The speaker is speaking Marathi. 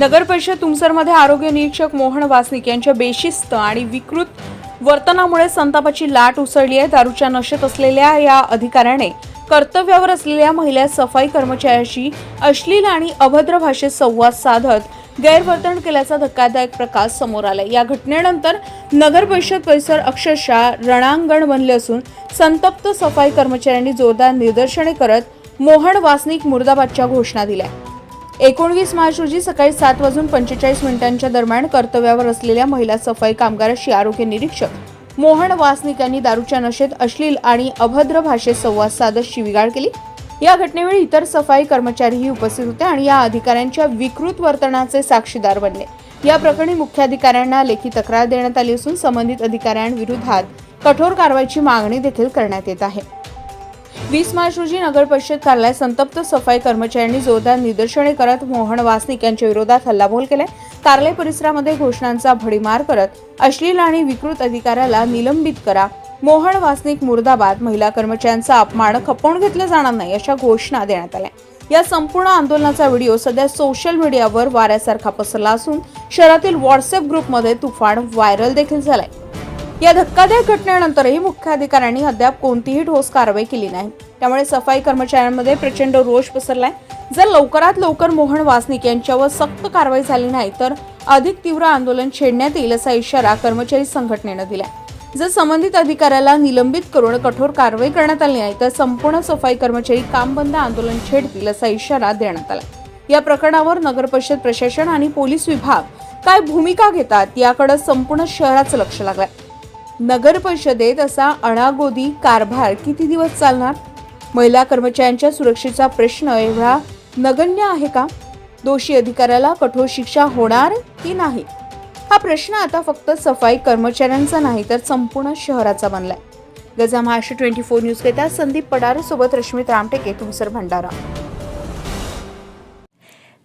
नगर परिषद तुमसरमध्ये आरोग्य निरीक्षक मोहन वासनिक यांच्या बेशिस्त आणि विकृत वर्तनामुळे संतापाची लाट उसळली आहे. दारूच्या नशेत असलेल्या या अधिकाऱ्याने कर्तव्यावर असलेल्या महिला सफाई कर्मचाऱ्याशी अश्लील आणि अभद्र भाषेत संवाद साधत गैरवर्तन केल्याचा धक्कादायक प्रकार समोर आला या घटनेनंतर नगर परिषद परिसर अक्षरशः रणांगण बनले असून संतप्त सफाई कर्मचाऱ्यांनी जोरदार निदर्शने करत मोहन वासनिक मुर्दाबादच्या घोषणा दिल्या. एकोणवीस मार्च रोजी सकाळी सात वाजून पंचेचाळीस मिनिटांच्या दरम्यान कर्तव्यावर असलेल्या महिला सफाई कामगाराशी आरोग्य निरीक्षक मोहन वासनिक यांनी दारूच्या नशेत अश्लील आणि अभद्र भाषेत संवाद साधत शिवीगाळ केली. या घटनेवेळी इतर सफाई कर्मचारीही उपस्थित होते आणि या अधिकाऱ्यांच्या विकृत वर्तनाचे साक्षीदार बनले. या प्रकरणी मुख्याधिकाऱ्यांना लेखी तक्रार देण्यात आली असून संबंधित अधिकाऱ्यांविरोधात कठोर कारवाईची मागणी देखील करण्यात येत आहे. वीस मार्च रोजी नगर परिषद कार्यालयात संतप्त सफाई कर्मचाऱ्यांनी जोरदार निदर्शने करत मोहन वासनिक यांच्या विरोधात हल्लाबोल केलाय. कार्यालय परिसरामध्ये घोषणांचा भडीमार करत अश्लील आणि विकृत अधिकाऱ्याला निलंबित करा. मोहन वासनिक मुर्दाबाद महिला कर्मचाऱ्यांचा अपमान खपवून घेतलं जाणार नाही अशा घोषणा देण्यात आल्या. या संपूर्ण आंदोलनाचा व्हिडिओ सध्या सोशल मीडियावर वाऱ्यासारखा पसरला असून शहरातील व्हॉट्सअप ग्रुपमध्ये तुफान व्हायरल देखील झालाय. या धक्कादायक घटनेनंतरही मुख्याधिकाऱ्यांनी अद्याप कोणतीही ठोस कारवाई केली नाही. त्यामुळे सफाई कर्मचाऱ्यांमध्ये प्रचंड रोष पसरलाय. जर लवकरात लवकर मोहन वासनिक यांच्यावर सक्त कारवाई झाली नाही तर अधिक तीव्र आंदोलन छेडण्यात येईल असा इशारा कर्मचारी संघटनेनं दिलाय. जर संबंधित अधिकाऱ्याला निलंबित करून कठोर कारवाई करण्यात आली नाही तर संपूर्ण सफाई कर्मचारी काम बंद आंदोलन छेडतील असा इशारा देण्यात आला या प्रकरणावर नगर परिषद प्रशासन आणि पोलीस विभाग काय भूमिका घेतात याकडे संपूर्ण शहराचं लक्ष लागलंय. नगर परिषदेत असा अणागोदी कारभार किती दिवस चालणार? महिला कर्मचाऱ्यांच्या सुरक्षेचा प्रश्न एवढा नगण्य आहे का? दोषी अधिकाऱ्याला कठोर शिक्षा होणार की नाही? हा प्रश्न आता फक्त सफाई कर्मचाऱ्यांचा नाही तर संपूर्ण शहराचा बनलाय. गजा महाराष्ट्र ट्वेंटी फोर न्यूज करिता संदीप पडारे सोबत रश्मित रामटेके तुमसर भंडारा.